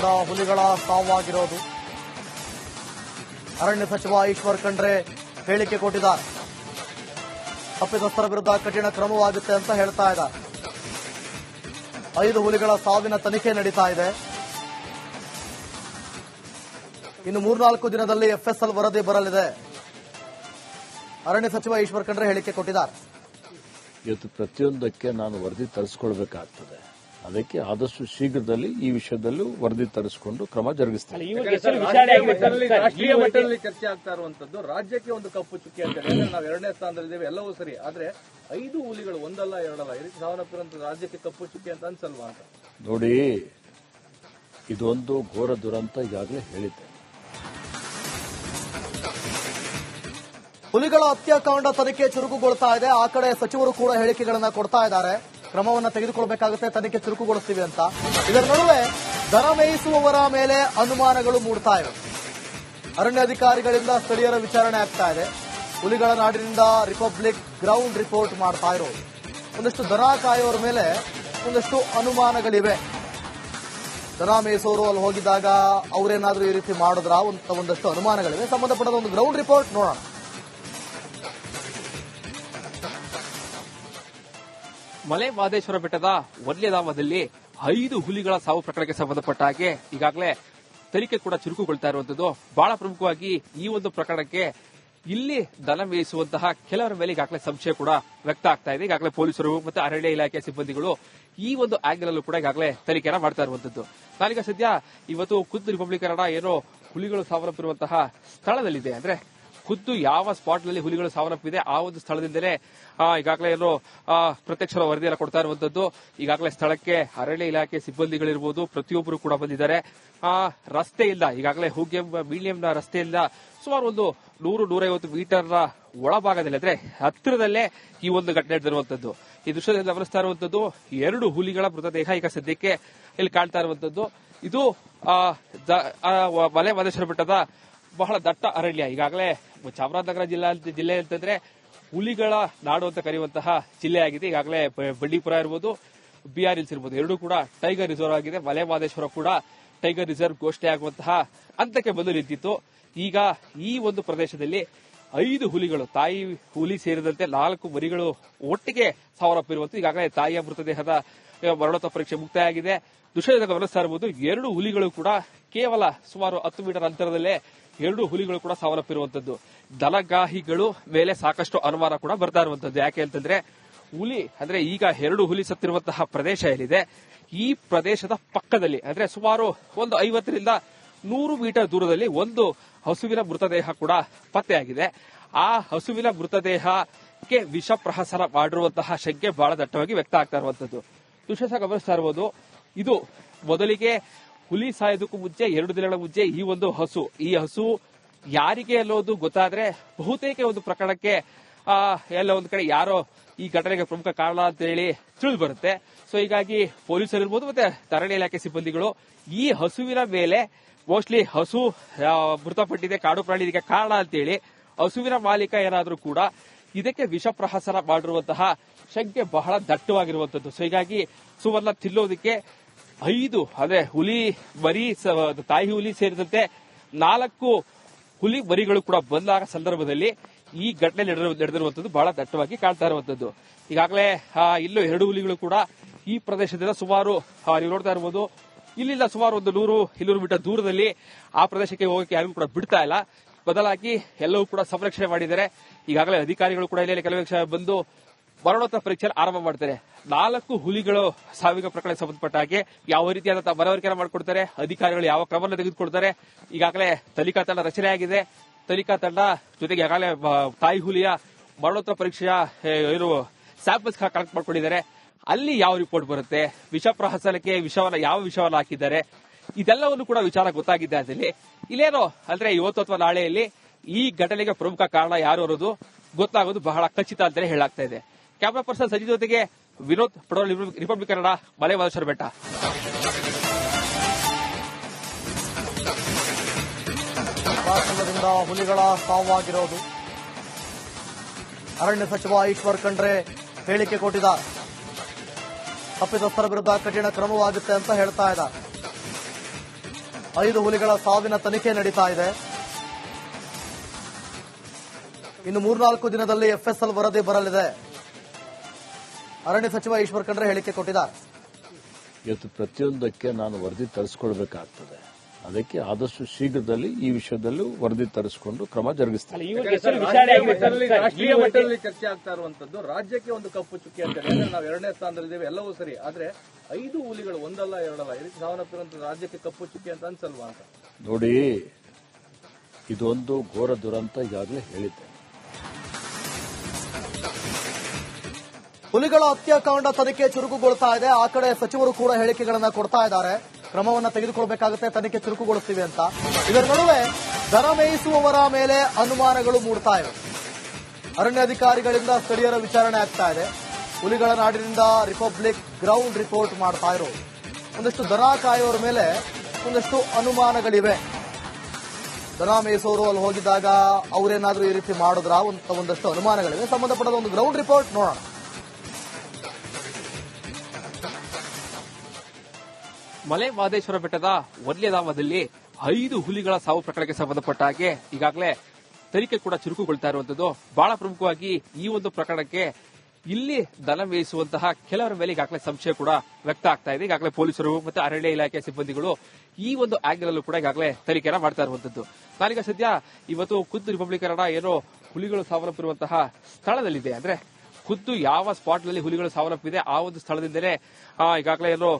ಸಮಯದಿಂದ ಹುಲಿಗಳ ಸಾವಾಗಿರೋದು. ಅರಣ್ಯ ಸಚಿವ ಈಶ್ವರ್ ಖಂಡ್ರೆ ಹೇಳಿಕೆ ಕೊಟ್ಟಿದ್ದಾರೆ. ತಪ್ಪಿತಸ್ಥರ ವಿರುದ್ಧ ಕಠಿಣ ಕ್ರಮವಾಗುತ್ತೆ ಅಂತ ಹೇಳ್ತಾ ಇದ್ದಾರೆ. ಐದು ಹುಲಿಗಳ ಸಾವಿನ ತನಿಖೆ ನಡೀತಾ ಇದೆ. ಇನ್ನು ಮೂರ್ನಾಲ್ಕು ದಿನದಲ್ಲಿ ಎಫ್ಎಸ್ಎಲ್ ವರದಿ ಬರಲಿದೆ. ಅರಣ್ಯ ಸಚಿವ ಈಶ್ವರ್ ಖಂಡ್ರೆ ಹೇಳಿಕೆ ಕೊಟ್ಟಿದ್ದಾರೆ. ಇವತ್ತು ಪ್ರತಿಯೊಂದಕ್ಕೆ ನಾನು ವರದಿ ತರಿಸ್ಕೊಳ್ಬೇಕಾಗ್ತದೆ. ಅದಕ್ಕೆ ಆದಷ್ಟು ಶೀಘ್ರದಲ್ಲಿ ಈ ವಿಷಯದಲ್ಲೂ ವರದಿ ತರಿಸಿಕೊಂಡು ಕ್ರಮ ಜರುಗಿಸ್ತಾರೆ ರಾಷ್ಟ್ರೀಯ ಮಟ್ಟದಲ್ಲಿ ಚರ್ಚೆ ಆಗ್ತಾ ಇರುವಂತದ್ದು ರಾಜ್ಯಕ್ಕೆ ಒಂದು ಕಪ್ಪು ಚುಕ್ಕಿ ಅಂತ ಹೇಳಿದ್ರೆ ನಾವು ಎರಡನೇ ಸ್ಥಾನದಲ್ಲಿದ್ದೇವೆ. ಎಲ್ಲವೂ ಸರಿ. ಆದ್ರೆ ಐದು ಹುಲಿಗಳು ಒಂದಲ್ಲ ಎರಡಲ್ಲ ಇದಕ್ಕೆ ರೀತಿ ರಾಜ್ಯಕ್ಕೆ ಕಪ್ಪು ಚುಕ್ಕಿ ಅಂತ ಅನ್ಸಲ್ವಾ ಅಂತ. ನೋಡಿ ಇದೊಂದು ಘೋರ ದುರಂತ ಈಗಾಗಲೇ ಹೇಳಿದ್ದೆ. ಹುಲಿಗಳ ಹತ್ಯಾಕಾಂಡ ತನಿಖೆ ಚುರುಕುಗೊಳ್ತಾ ಇದೆ. ಆ ಕಡೆ ಸಚಿವರು ಕೂಡ ಹೇಳಿಕೆಗಳನ್ನ ಕೊಡ್ತಾ ಇದ್ದಾರೆ. ಕ್ರಮವನ್ನ ತೆಗೆದುಕೊಳ್ಬೇಕಾಗುತ್ತೆ, ತನಿಖೆ ಚುರುಕುಗೊಳಿಸ್ತೀವಿ ಅಂತ. ಇದರ ನಡುವೆ ದನ ಮೇಯಿಸುವವರ ಮೇಲೆ ಅನುಮಾನಗಳು ಮೂಡ್ತಾ ಇವೆ. ಅರಣ್ಯಾಧಿಕಾರಿಗಳಿಂದ ಸ್ಥಳೀಯರ ವಿಚಾರಣೆ ಆಗ್ತಾ ಇದೆ. ಹುಲಿಗಳ ನಾಡಿನಿಂದ ರಿಪಬ್ಲಿಕ್ ಗ್ರೌಂಡ್ ರಿಪೋರ್ಟ್ ಮಾಡ್ತಾ ಇರೋದು. ಒಂದಷ್ಟು ದನ ಕಾಯೋರ ಮೇಲೆ ಒಂದಷ್ಟು ಅನುಮಾನಗಳಿವೆ. ದನ ಮೇಯಿಸೋರು ಅಲ್ಲಿ ಹೋಗಿದ್ದಾಗ ಅವರೇನಾದ್ರೂ ಈ ರೀತಿ ಮಾಡಿದ್ರ ಒಂದಷ್ಟು ಅನುಮಾನಗಳಿವೆ. ಸಂಬಂಧಪಟ್ಟ ಒಂದು ಗ್ರೌಂಡ್ ರಿಪೋರ್ಟ್ ನೋಡೋಣ. ಮಲೆ ಮಹದೇಶ್ವರ ಬೆಟ್ಟದ ವನ್ಯಧಾಮದಲ್ಲಿ ಐದು ಹುಲಿಗಳ ಸಾವು ಪ್ರಕರಣಕ್ಕೆ ಸಂಬಂಧಪಟ್ಟ ಹಾಗೆ ಈಗಾಗಲೇ ತನಿಖೆ ಕೂಡ ಚುರುಕುಗೊಳ್ತಾ ಇರುವಂತದ್ದು ಬಹಳ ಪ್ರಮುಖವಾಗಿ ಈ ಒಂದು ಪ್ರಕರಣಕ್ಕೆ ಇಲ್ಲಿ ದನ ಮೇಯಿಸುವಂತಹ ಕೆಲವರ ಮೇಲೆ ಈಗಾಗಲೇ ಸಂಶಯ ಕೂಡ ವ್ಯಕ್ತ ಆಗ್ತಾ ಇದೆ. ಈಗಾಗಲೇ ಪೊಲೀಸರು ಮತ್ತು ಅರಣ್ಯ ಇಲಾಖೆ ಸಿಬ್ಬಂದಿಗಳು ಈ ಒಂದು ಆಂಗಲ್ ಕೂಡ ಈಗಾಗಲೇ ತನಿಖೆಯನ್ನ ಮಾಡ್ತಾ ಇರುವಂತದ್ದು ನಾನೀಗ ಸದ್ಯ ಇವತ್ತು ಖುದ್ದು ಕನ್ನಡ ಏನೋ ಹುಲಿಗಳು ಸಾವನ್ನಪ್ಪಿರುವಂತಹ ಸ್ಥಳದಲ್ಲಿದೆ. ಅಂದ್ರೆ ಖುದ್ದು ಯಾವ ಸ್ಪಾಟ್ನಲ್ಲಿ ಹುಲಿಗಳು ಸಾವನ್ನಪ್ಪಿದೆ ಆ ಒಂದು ಸ್ಥಳದಿಂದಲೇ ಈಗಾಗಲೇ ಏನೋ ಆ, ವರದಿಯೆಲ್ಲ ಕೊಡ್ತಾ ಇರುವಂತದ್ದು. ಈಗಾಗಲೇ ಸ್ಥಳಕ್ಕೆ ಅರಣ್ಯ ಇಲಾಖೆ ಸಿಬ್ಬಂದಿಗಳಿರ್ಬೋದು ಪ್ರತಿಯೊಬ್ಬರು ಕೂಡ ಬಂದಿದ್ದಾರೆ. ಆ ರಸ್ತೆ ಇಲ್ಲ. ಈಗಾಗಲೇ ಹುಗ್ಗೆಂ ಮೀಡಿಯಂನ ರಸ್ತೆಯಿಂದ ಸುಮಾರು ಒಂದು ನೂರು ನೂರೈವತ್ತು ಮೀಟರ್ನ ಒಳಭಾಗದಲ್ಲಿ ಅಂದ್ರೆ ಹತ್ತಿರದಲ್ಲೇ ಈ ಒಂದು ಘಟನೆ ನಡೆದಿರುವಂತದ್ದು. ಈ ದೃಶ್ಯದಲ್ಲಿ ಗಮನಿಸ್ತಾ ಇರುವಂತದ್ದು ಎರಡು ಹುಲಿಗಳ ಮೃತದೇಹ ಈಗ ಸದ್ಯಕ್ಕೆ ಇಲ್ಲಿ ಕಾಣ್ತಾ ಇರುವಂತದ್ದು. ಇದು ಮಲೆ ಮಹದೇಶ್ವರ ಬೆಟ್ಟದ ಬಹಳ ದಟ್ಟ ಅರಣ್ಯ. ಈಗಾಗಲೇ ಚಾಮರಾಜನಗರ ಜಿಲ್ಲಾ ಜಿಲ್ಲೆ ಅಂತಂದ್ರೆ ಹುಲಿಗಳ ನಾಡು ಅಂತ ಕರೆಯುವಂತಹ ಜಿಲ್ಲೆಯಾಗಿದೆ ಈಗಾಗಲೇ ಬಂಡೀಪುರ ಇರ್ಬೋದು ಬಿಆರ್ ಹಿಲ್ಸ್ ಇರ್ಬೋದು, ಎರಡೂ ಕೂಡ ಟೈಗರ್ ರಿಸರ್ವ್ ಆಗಿದೆ. ಮಲೆ ಮಹದೇಶ್ವರ ಕೂಡ ಟೈಗರ್ ರಿಸರ್ವ್ ಘೋಷಣೆ ಆಗುವಂತಹ ಹಂತಕ್ಕೆ ಬಂದು ನಿಂತಿತ್ತು. ಈಗ ಈ ಒಂದು ಪ್ರದೇಶದಲ್ಲಿ ಐದು ಹುಲಿಗಳು, ತಾಯಿ ಹುಲಿ ಸೇರಿದಂತೆ ನಾಲ್ಕು ಮರಿಗಳು ಒಟ್ಟಿಗೆ ಸಾವನ್ನಪ್ಪಿರುವಂತ ಈಗಾಗಲೇ ತಾಯಿಯ ಮೃತದೇಹದ ಮರಣೋತ್ತ ಪರೀಕ್ಷೆ ಮುಕ್ತಾಯ ಆಗಿದೆ ದೃಶ್ಯದಿಂದ ಗಮನಿಸ್ತಾ ಇರಬಹುದು ಎರಡು ಹುಲಿಗಳು ಕೂಡ ಕೇವಲ ಸುಮಾರು ಹತ್ತು ಮೀಟರ್ ಅಂತರದಲ್ಲೇ ಎರಡು ಹುಲಿಗಳು ಕೂಡ ಸಾವನ್ನಪ್ಪಿರುವಂತದ್ದು. ದಲಗಾಹಿಗಳು ಮೇಲೆ ಸಾಕಷ್ಟು ಅನುಮಾನ ಕೂಡ ಬರ್ತಾ ಇರುವಂತದ್ದು. ಯಾಕೆ ಅಂತಂದ್ರೆ, ಹುಲಿ ಅಂದ್ರೆ ಈಗ ಎರಡು ಹುಲಿ ಸತ್ತಿರುವಂತಹ ಪ್ರದೇಶ ಏನಿದೆ, ಈ ಪ್ರದೇಶದ ಪಕ್ಕದಲ್ಲಿ ಅಂದ್ರೆ ಸುಮಾರು ಒಂದು ಐವತ್ತರಿಂದ ನೂರು ಮೀಟರ್ ದೂರದಲ್ಲಿ ಒಂದು ಹಸುವಿನ ಮೃತದೇಹ ಕೂಡ ಪತ್ತೆಯಾಗಿದೆ. ಆ ಹಸುವಿನ ಮೃತದೇಹಕ್ಕೆ ವಿಷ ಪ್ರಹಸನ ಮಾಡಿರುವಂತಹ ಶಂಕೆ ಬಹಳ ದಟ್ಟವಾಗಿ ವ್ಯಕ್ತ ಆಗ್ತಾ ಇರುವಂತದ್ದು. ದೃಶ್ಯ ಗಮನಿಸ್ತಾ ಇರಬಹುದು ಇದು ಮೊದಲಿಗೆ ಹುಲಿ ಸಾಯೋದಕ್ಕೂ ಮುಂಚೆ, ಎರಡು ದಿನಗಳ ಮುಂಚೆ ಈ ಒಂದು ಹಸು. ಈ ಹಸು ಯಾರಿಗೆ ಅನ್ನೋದು ಗೊತ್ತಾದ್ರೆ ಬಹುತೇಕ ಒಂದು ಪ್ರಕರಣಕ್ಕೆ ಎಲ್ಲ ಒಂದು ಕಡೆ ಯಾರೋ ಈ ಘಟನೆಗೆ ಪ್ರಮುಖ ಕಾರಣ ಅಂತ ಹೇಳಿ ತಿಳಿದು ಬರುತ್ತೆ. ಸೊ ಹೀಗಾಗಿ ಪೊಲೀಸರು ಇರ್ಬೋದು ಮತ್ತೆ ಅರಣ್ಯ ಇಲಾಖೆ ಸಿಬ್ಬಂದಿಗಳು ಈ ಹಸುವಿನ ಮೇಲೆ ಮೋಸ್ಟ್ಲಿ ಹಸು ಮೃತಪಟ್ಟಿದೆ, ಕಾಡು ಪ್ರಾಣಿ ಇದಕ್ಕೆ ಕಾರಣ ಅಂತೇಳಿ ಹಸುವಿನ ಮಾಲೀಕ ಏನಾದರೂ ಕೂಡ ಇದಕ್ಕೆ ವಿಷ ಪ್ರಹಸನ ಮಾಡಿರುವಂತಹ ಶಂಕೆ ಬಹಳ ದಟ್ಟವಾಗಿರುವಂತದ್ದು. ಸೊ ಹೀಗಾಗಿ ಸುವರ್ಣ ತಿನ್ನೋದಕ್ಕೆ ಐದು, ಅದೇ ಹುಲಿ ಸ- ತಾಯಿ ಹುಲಿ ಸೇರಿದಂತೆ ನಾಲ್ಕು ಹುಲಿ ಮರಿಗಳು ಕೂಡ ಬಂದಾಗ ಸಂದರ್ಭದಲ್ಲಿ ಈ ಘಟನೆ ನಡೆದಿರು- ನಡೆದಿರುವಂತದ್ದು ಬಹಳ ದಟ್ಟವಾಗಿ ಕಾಣ್ತಾ ಇರುವಂತದ್ದು ಈಗಾಗಲೇ ಇಲ್ಲೂ ಎರಡು ಹುಲಿಗಳು ಕೂಡ ಈ ಪ್ರದೇಶದಿಂದ ಸುಮಾರು ನೀವು ನೋಡ್ತಾ ಇರಬಹುದು ಇಲ್ಲಿಂದ ಸುಮಾರು ಒಂದು ನೂರು ಇನ್ನೂರು ಮೀಟರ್ ದೂರದಲ್ಲಿ ಆ ಪ್ರದೇಶಕ್ಕೆ ಹೋಗಕ್ಕೆ ಯಾರಿಗೂ ಕೂಡ ಬಿಡ್ತಾ ಇಲ್ಲ. ಬದಲಾಗಿ ಎಲ್ಲವೂ ಕೂಡ ಸಂರಕ್ಷಣೆ ಮಾಡಿದ್ದಾರೆ. ಈಗಾಗಲೇ ಅಧಿಕಾರಿಗಳು ಕೂಡ ಇಲ್ಲಿ ಕೆಲವೇ ಬಂದು ಮರಣೋತ್ತರ ಪರೀಕ್ಷೆ ಆರಂಭ ಮಾಡ್ತಾರೆ. ನಾಲ್ಕು ಹುಲಿಗಳು ಸಾವಿನ ಪ್ರಕರಣ ಸಂಬಂಧಪಟ್ಟ ಹಾಗೆ ಯಾವ ರೀತಿಯಾದಂತಹ ಮನವರಿಕೆ ಮಾಡಿಕೊಡ್ತಾರೆ, ಅಧಿಕಾರಿಗಳು ಯಾವ ಕ್ರಮವನ್ನು ತೆಗೆದುಕೊಡ್ತಾರೆ, ಈಗಾಗಲೇ ತನಿಖಾ ತಂಡ ರಚನೆ ಆಗಿದೆ ತನಿಖಾ ತಂಡ ಜೊತೆಗೆ ಈಗಾಗಲೇ ತಾಯಿ ಹುಲಿಯ ಮರಣೋತ್ತರ ಪರೀಕ್ಷೆಯ ಏನು ಸ್ಯಾಂಪಲ್ಸ್ ಕಲೆಕ್ಟ್ ಮಾಡ್ಕೊಂಡಿದ್ದಾರೆ. ಅಲ್ಲಿ ಯಾವ ರಿಪೋರ್ಟ್ ಬರುತ್ತೆ? ವಿಷ ಪ್ರಹಸನಕ್ಕೆ ವಿಷವನ್ನ, ಯಾವ ವಿಷವನ್ನ ಹಾಕಿದ್ದಾರೆ? ಇದೆಲ್ಲವನ್ನು ಕೂಡ ವಿಚಾರ ಗೊತ್ತಾಗಿದೆ ಅದರಲ್ಲಿ. ಇಲ್ಲೇನೋ, ಅಂದ್ರೆ ಇವತ್ತು ಅಥವಾ ನಾಳೆಯಲ್ಲಿ ಈ ಘಟನೆಗೆ ಪ್ರಮುಖ ಕಾರಣ ಯಾರು ಅನ್ನೋದು ಗೊತ್ತಾಗೋದು ಬಹಳ ಖಚಿತ ಅಂತಾನೆ ಹೇಳಾಗ್ತಾ ಇದೆ. ಕ್ಯಾಮ್ರಾ ಪರ್ಸನ್ ಸಜಿ ಜೊತೆಗೆ ವಿನೋದ್ ಪಡೋಲ್ ರಿಪಬ್ಲಿಕ್ ಕನ್ನಡ, ಮಲೆ ಮಹದೇಶ್ವರ ಬೆಟ್ಟ. ಹುಲಿಗಳ ಸಾವಾಗಿರೋದು. ಅರಣ್ಯ ಸಚಿವ ಈಶ್ವರ್ ಖಂಡ್ರೆ ಹೇಳಿಕೆ ಕೊಟ್ಟಿದ್ದಾರೆ ತಪ್ಪಿತಸ್ಥರ ವಿರುದ್ಧ ಕಠಿಣ ಕ್ರಮವಾಗುತ್ತೆ ಅಂತ ಹೇಳ್ತಾ ಇದ್ದಾರೆ ಐದು ಹುಲಿಗಳ ಸಾವಿನ ತನಿಖೆ ನಡೀತಾ ಇದೆ. ಇನ್ನು ಮೂರ್ನಾಲ್ಕು ದಿನದಲ್ಲಿ ಎಫ್ಎಸ್ಎಲ್ ವರದಿ ಬರಲಿದೆ. ಅರಣ್ಯ ಸಚಿವ ಈಶ್ವರ್ ಖಂಡ್ರೆ ಹೇಳಿಕೆ ಕೊಟ್ಟಿದ್ದಾರೆ. ಇವತ್ತು ಪ್ರತಿಯೊಂದಕ್ಕೆ ನಾನು ವರದಿ ತರಿಸ್ಕೊಳ್ಬೇಕಾಗ್ತದೆ ಅದಕ್ಕೆ ಆದಷ್ಟು ಶೀಘ್ರದಲ್ಲಿ ಈ ವಿಷಯದಲ್ಲೂ ವರದಿ ತರಿಸಿಕೊಂಡು ಕ್ರಮ ಜರುಗಿಸ್ತೀನಿ. ರಾಷ್ಟ್ರೀಯ ಮಟ್ಟದಲ್ಲಿ ಚರ್ಚೆ ಆಗ್ತಾ ಇರುವಂತದ್ದು ರಾಜ್ಯಕ್ಕೆ ಒಂದು ಕಪ್ಪು ಚುಕ್ಕಿ ಅಂತ ಹೇಳಿದ್ರೆ ನಾವು ಎರಡನೇ ಸ್ಥಾನದಲ್ಲಿದ್ದೇವೆ. ಎಲ್ಲವೂ ಸರಿ. ಆದ್ರೆ ಐದು ಹುಲಿಗಳು ಒಂದಲ್ಲ ಎರಡಲ್ಲ ಈ ರೀತಿ ಸಾವನ್ನಪ್ಪಿರುವಂತ ರಾಜ್ಯಕ್ಕೆ ಕಪ್ಪು ಚುಕ್ಕಿ ಅಂತ ಅನ್ಸಲ್ವಾ ಅಂತ? ನೋಡಿ ಇದೊಂದು ಘೋರ ದುರಂತ ಈಗಾಗಲೇ ಹೇಳಿದ್ದೆ. ಹುಲಿಗಳ ಹತ್ಯಾಕಾಂಡ ತನಿಖೆ ಚುರುಕುಗೊಳ್ತಾ ಇದೆ. ಆ ಕಡೆ ಸಚಿವರು ಕೂಡ ಹೇಳಿಕೆಗಳನ್ನ ಕೊಡ್ತಾ ಇದ್ದಾರೆ. ಕ್ರಮವನ್ನ ತೆಗೆದುಕೊಳ್ಬೇಕಾಗುತ್ತೆ, ತನಿಖೆ ಚುರುಕುಗೊಳಿಸ್ತೀವಿ ಅಂತ. ಇದರ ನಡುವೆ ದನ ಮೇಯಿಸುವವರ ಮೇಲೆ ಅನುಮಾನಗಳು ಮೂಡ್ತಾ ಇವೆ. ಅರಣ್ಯಾಧಿಕಾರಿಗಳಿಂದ ಸ್ಥಳೀಯರ ವಿಚಾರಣೆ ಆಗ್ತಾ ಇದೆ. ಹುಲಿಗಳ ನಾಡಿನಿಂದ ರಿಪಬ್ಲಿಕ್ ಗ್ರೌಂಡ್ ರಿಪೋರ್ಟ್ ಮಾಡ್ತಾ ಇರೋದು ಒಂದಷ್ಟು ದನ ಕಾಯೋರ ಮೇಲೆ ಒಂದಷ್ಟು ಅನುಮಾನಗಳಿವೆ. ದನ ಮೇಯಿಸೋರು ಅಲ್ಲಿ ಹೋಗಿದ್ದಾಗ ಅವರೇನಾದ್ರೂ ಈ ರೀತಿ ಮಾಡಿದ್ರ? ಒಂದಷ್ಟು ಅನುಮಾನಗಳಿವೆ. ಸಂಬಂಧಪಟ್ಟ ಒಂದು ಗ್ರೌಂಡ್ ರಿಪೋರ್ಟ್ ನೋಡೋಣ. ಮಲೆ ಮಹದೇಶ್ವರ ಬೆಟ್ಟದ ವಲ್ಯಧಾಮದಲ್ಲಿ ಐದು ಹುಲಿಗಳ ಸಾವು ಪ್ರಕರಣಕ್ಕೆ ಸಂಬಂಧಪಟ್ಟ ಹಾಗೆ ಈಗಾಗಲೇ ತನಿಖೆ ಕೂಡ ಚುರುಕುಗೊಳ್ತಾ ಇರುವಂತದ್ದು. ಬಹಳ ಪ್ರಮುಖವಾಗಿ ಈ ಒಂದು ಪ್ರಕರಣಕ್ಕೆ ಇಲ್ಲಿ ದನ ಮೇಯಿಸುವಂತಹ ಕೆಲವರ ಮೇಲೆ ಈಗಾಗಲೇ ಸಂಶಯ ಕೂಡ ವ್ಯಕ್ತ ಆಗ್ತಾ ಇದೆ. ಈಗಾಗಲೇ ಪೊಲೀಸರು ಮತ್ತು ಅರಣ್ಯ ಇಲಾಖೆ ಸಿಬ್ಬಂದಿಗಳು ಈ ಒಂದು ಆಂಗಲ್ ಕೂಡ ಈಗಾಗಲೇ ತನಿಖೆಯನ್ನು ಮಾಡ್ತಾ ಇರುವಂತದ್ದು. ನಾನೀಗ ಸದ್ಯ ಇವತ್ತು ಖುದ್ದು ಕನ್ನಡ ಏನೋ ಹುಲಿಗಳು ಸಾವನ್ನಪ್ಪಿರುವಂತಹ ಸ್ಥಳದಲ್ಲಿದೆ. ಅಂದ್ರೆ ಖುದ್ದು ಯಾವ ಸ್ಪಾಟ್ನಲ್ಲಿ ಹುಲಿಗಳು ಸಾವನ್ನಪ್ಪಿದೆ ಆ ಒಂದು ಸ್ಥಳದಿಂದಲೇ ಈಗಾಗಲೇ ಏನು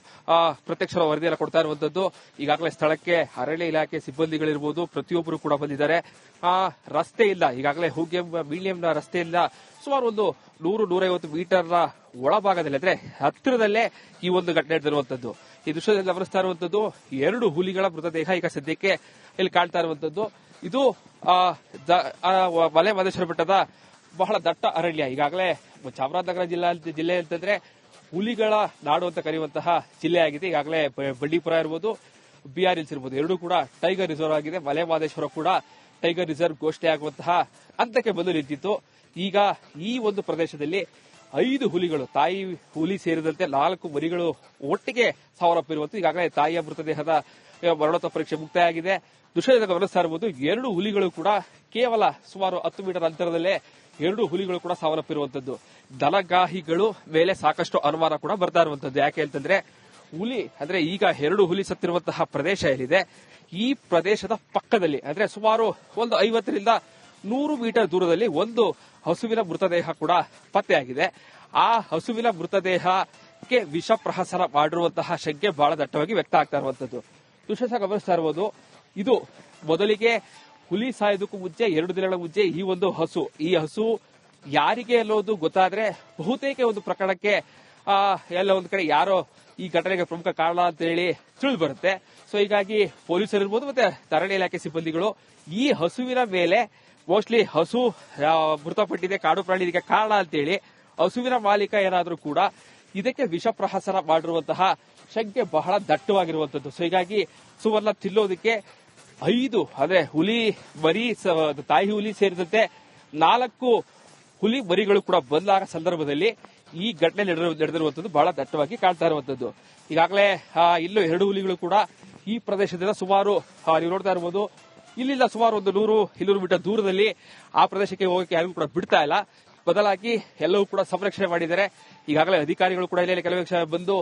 ಪ್ರತ್ಯಕ್ಷ ವರದಿ ವರದಿಯನ್ನು ಕೊಡ್ತಾ ಇರುವಂತದ್ದು ಈಗಾಗಲೇ ಸ್ಥಳಕ್ಕೆ ಅರಣ್ಯ ಇಲಾಖೆ ಸಿಬ್ಬಂದಿಗಳಿರ್ಬೋದು, ಪ್ರತಿಯೊಬ್ಬರು ಕೂಡ ಬಂದಿದ್ದಾರೆ. ಆ, ರಸ್ತೆ ಇಲ್ಲ. ಈಗಾಗಲೇ ಹೂಗೆ ಮೀಡಿಯಂನ ರಸ್ತೆ ಇಲ್ಲ. ಸುಮಾರು ಒಂದು ನೂರು ನೂರೈವತ್ತು ಮೀಟರ್ನ ಒಳಭಾಗದಲ್ಲಿ ಅಂದ್ರೆ ಹತ್ತಿರದಲ್ಲೇ ಈ ಒಂದು ಘಟನೆ ನಡೆದಿರುವಂತದ್ದು ಈ ದೃಶ್ಯದಲ್ಲಿ ಗಮನಿಸ್ತಾ ಇರುವಂತದ್ದು ಎರಡು ಹುಲಿಗಳ ಮೃತದೇಹ ಈಗ ಸದ್ಯಕ್ಕೆ ಇಲ್ಲಿ ಕಾಣ್ತಾ ಇರುವಂತದ್ದು ಇದು ಮಲೆ ಮಹದೇಶ್ವರ ಬೆಟ್ಟದ ಬಹಳ ದಟ್ಟ ಅರಣ್ಯ. ಈಗಾಗಲೇ ಚಾಮರಾಜನಗರ ಜಿಲ್ಲಾ ಜಿಲ್ಲೆ ಅಂತಂದ್ರೆ ಹುಲಿಗಳ ನಾಡು ಅಂತ ಕರೆಯುವಂತಹ ಜಿಲ್ಲೆ ಆಗಿದೆ. ಈಗಾಗಲೇ ಬಂಡೀಪುರ ಇರ್ಬೋದು ಬಿಆರ್ ಹಿಲ್ಸ್ ಇರ್ಬೋದು. ಎರಡೂ ಕೂಡ ಟೈಗರ್ ರಿಸರ್ವ್ ಆಗಿದೆ. ಮಲೆ ಮಹದೇಶ್ವರ ಕೂಡ ಟೈಗರ್ ರಿಸರ್ವ್ ಘೋಷಣೆ ಆಗುವಂತಹ ಹಂತಕ್ಕೆ ಬಂದು ನಿಂತಿತ್ತು. ಈಗ ಈ ಒಂದು ಪ್ರದೇಶದಲ್ಲಿ ಐದು ಹುಲಿಗಳು, ತಾಯಿ ಹುಲಿ ಸೇರಿದಂತೆ ನಾಲ್ಕು ಮರಿಗಳು ಒಟ್ಟಿಗೆ ಸಾವನ್ನಪ್ಪಿರುವಂತ ಈಗಾಗಲೇ ತಾಯಿಯ ಮೃತದೇಹದ ಮರಣೋತ್ತರ ಪರೀಕ್ಷೆ ಮುಕ್ತಾಯ ಆಗಿದೆ ದೃಶ್ಯದಿಂದ ಗಮನಿಸ್ತಾ ಇರಬಹುದು ಎರಡು ಹುಲಿಗಳು ಕೂಡ ಕೇವಲ ಸುಮಾರು ಹತ್ತು ಮೀಟರ್ ಅಂತರದಲ್ಲೇ ಎರಡು ಹುಲಿಗಳು ಕೂಡ ಸಾವನ್ನಪ್ಪಿರುವಂತದ್ದು ದನಗಾಹಿಗಳು ಮೇಲೆ ಸಾಕಷ್ಟು ಅನುಮಾನ ಕೂಡ ಬರ್ತಾ ಇರುವಂತದ್ದು. ಯಾಕೆ ಅಂತಂದ್ರೆ ಹುಲಿ, ಅಂದ್ರೆ ಈಗ ಎರಡು ಹುಲಿ ಸತ್ತಿರುವಂತಹ ಪ್ರದೇಶ ಏನಿದೆ, ಈ ಪ್ರದೇಶದ ಪಕ್ಕದಲ್ಲಿ, ಅಂದ್ರೆ ಸುಮಾರು ಒಂದು ಐವತ್ತರಿಂದ ನೂರು ಮೀಟರ್ ದೂರದಲ್ಲಿ ಒಂದು ಹಸುವಿನ ಮೃತದೇಹ ಕೂಡ ಪತ್ತೆಯಾಗಿದೆ. ಆ ಹಸುವಿನ ಮೃತದೇಹಕ್ಕೆ ವಿಷ ಪ್ರಹಸನ ಮಾಡಿರುವಂತಹ ಶಂಕೆ ಬಹಳ ದಟ್ಟವಾಗಿ ವ್ಯಕ್ತ ಆಗ್ತಾ ಇರುವಂತದ್ದು ದೃಶ್ಯ ಗಮನಿಸ್ತಾ ಇರಬಹುದು ಇದು ಮೊದಲಿಗೆ ಹುಲಿ ಸಾಯೋದಕ್ಕೂ ಮುಂಚೆ, ಎರಡು ದಿನಗಳ ಮುಂಚೆ ಈ ಒಂದು ಹಸು, ಈ ಹಸು ಯಾರಿಗೆ ಅನ್ನೋದು ಗೊತ್ತಾದ್ರೆ ಬಹುತೇಕ ಒಂದು ಪ್ರಕರಣಕ್ಕೆ ಎಲ್ಲ ಒಂದು ಕಡೆ ಯಾರೋ ಈ ಘಟನೆಗೆ ಪ್ರಮುಖ ಕಾರಣ ಅಂತ ಹೇಳಿ ತಿಳಿದು ಬರುತ್ತೆ. ಸೊ ಹೀಗಾಗಿ ಪೊಲೀಸರು ಇರ್ಬೋದು ಮತ್ತೆ ಅರಣ್ಯ ಇಲಾಖೆ ಸಿಬ್ಬಂದಿಗಳು ಈ ಹಸುವಿನ ಮೇಲೆ ಮೋಸ್ಟ್ಲಿ ಹಸು ಮೃತಪಟ್ಟಿದೆ, ಕಾಡು ಪ್ರಾಣಿ, ಇದಕ್ಕೆ ಕಾರಣ ಅಂತೇಳಿ ಹಸುವಿನ ಮಾಲೀಕ ಏನಾದರೂ ಕೂಡ ಇದಕ್ಕೆ ವಿಷ ಪ್ರಹಸನ ಮಾಡಿರುವಂತಹ ಶಂಕೆ ಬಹಳ ದಟ್ಟವಾಗಿರುವಂತದ್ದು ಸೊ ಹೀಗಾಗಿ ಹಸುವನ್ನ ತಿಲ್ಲೋದಕ್ಕೆ ಐದು, ಅಂದ್ರೆ ಹುಲಿ, ಮರಿ ತಾಯಿ ಹುಲಿ ಸೇರಿದಂತೆ ನಾಲ್ಕು ಹುಲಿ ಮರಿಗಳು ಕೂಡ ಬಂದಾಗ ಸಂದರ್ಭದಲ್ಲಿ ಈ ಘಟನೆ ನಡೆದಿರು- ನಡೆದಿರುವಂತದ್ದು ಬಹಳ ದಟ್ಟವಾಗಿ ಕಾಣ್ತಾ ಇರುವಂತದ್ದು ಈಗಾಗಲೇ ಇಲ್ಲೂ ಎರಡು ಹುಲಿಗಳು ಕೂಡ ಈ ಪ್ರದೇಶದಿಂದ ಸುಮಾರು ನೀವು ನೋಡ್ತಾ ಇರಬಹುದು ಇಲ್ಲಿಂದ ಸುಮಾರು ಒಂದು ನೂರು ಇನ್ನೂರು ಮೀಟರ್ ದೂರದಲ್ಲಿ ಆ ಪ್ರದೇಶಕ್ಕೆ ಹೋಗಕ್ಕೆ ಯಾರಿಗೂ ಕೂಡ ಬಿಡ್ತಾ ಇಲ್ಲ. ಬದಲಾಗಿ ಎಲ್ಲವೂ ಕೂಡ ಸಂರಕ್ಷಣೆ ಮಾಡಿದ್ದಾರೆ. ಈಗಾಗಲೇ ಅಧಿಕಾರಿಗಳು ಕೂಡ ಇಲ್ಲಿ ಕೆಲವು ಕ್ಷಣ ಬಂದು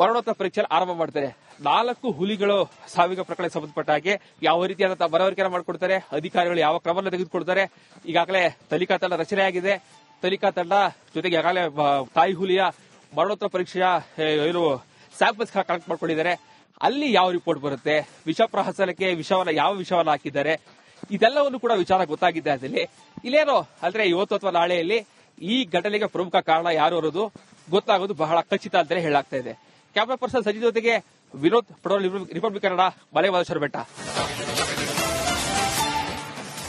ಮರಣೋತ್ತರ ಪರೀಕ್ಷೆ ಆರಂಭ ಮಾಡ್ತಾರೆ. ನಾಲ್ಕು ಹುಲಿಗಳು ಸಾವಿಗೆ ಪ್ರಕರಣಕ್ಕೆ ಸಂಬಂಧಪಟ್ಟ ಹಾಗೆ ಯಾವ ರೀತಿಯಾದಂತಹ ಮನವರಿಕೆ ಮಾಡಿಕೊಡ್ತಾರೆ, ಅಧಿಕಾರಿಗಳು ಯಾವ ಕ್ರಮವನ್ನು ತೆಗೆದುಕೊಳ್ತಾರೆ, ಈಗಾಗಲೇ ತನಿಖಾ ತಂಡ ರಚನೆಯಾಗಿದೆ. ತನಿಖಾ ತಂಡ ಜೊತೆಗೆ ಈಗಾಗಲೇ ತಾಯಿ ಹುಲಿಯ ಮರಣೋತ್ತರ ಪರೀಕ್ಷೆಯ ಏನು ಸ್ಯಾಂಪಲ್ಸ್ ಕಲೆಕ್ಟ್ ಮಾಡ್ಕೊಂಡಿದ್ದಾರೆ. ಅಲ್ಲಿ ಯಾವ ರಿಪೋರ್ಟ್ ಬರುತ್ತೆ? ವಿಷ ಪ್ರಹಸನಕ್ಕೆ ವಿಷವನ್ನ ಯಾವ ವಿಷವನ್ನ ಹಾಕಿದ್ದಾರೆ? ಇದೆಲ್ಲವನ್ನು ಕೂಡ ವಿಚಾರ ಗೊತ್ತಾಗಿದೆ ಅದಲ್ಲಿ ಇಲ್ಲೇನೋ ಅಂದ್ರೆ ಇವತ್ತು ಅಥವಾ ನಾಳೆಯಲ್ಲಿ ಈ ಘಟನೆಗೆ ಪ್ರಮುಖ ಕಾರಣ ಯಾರು ಅನ್ನೋದು ಗೊತ್ತಾಗೋದು ಬಹಳ ಖಚಿತ ಅಂತಾನೆ ಹೇಳಾಗ್ತಾ ಇದೆ. ಕ್ಯಾಮ್ರಾ ಪರ್ಸನ್ ಸಜಿ ಜೊತೆಗೆ ವಿನೋದ್ ಪಡೋಲ್ ರಿಪಬ್ಲಿಕ್ ಕನ್ನಡ, ಮಲೆ ಬೆಟ್ಟ.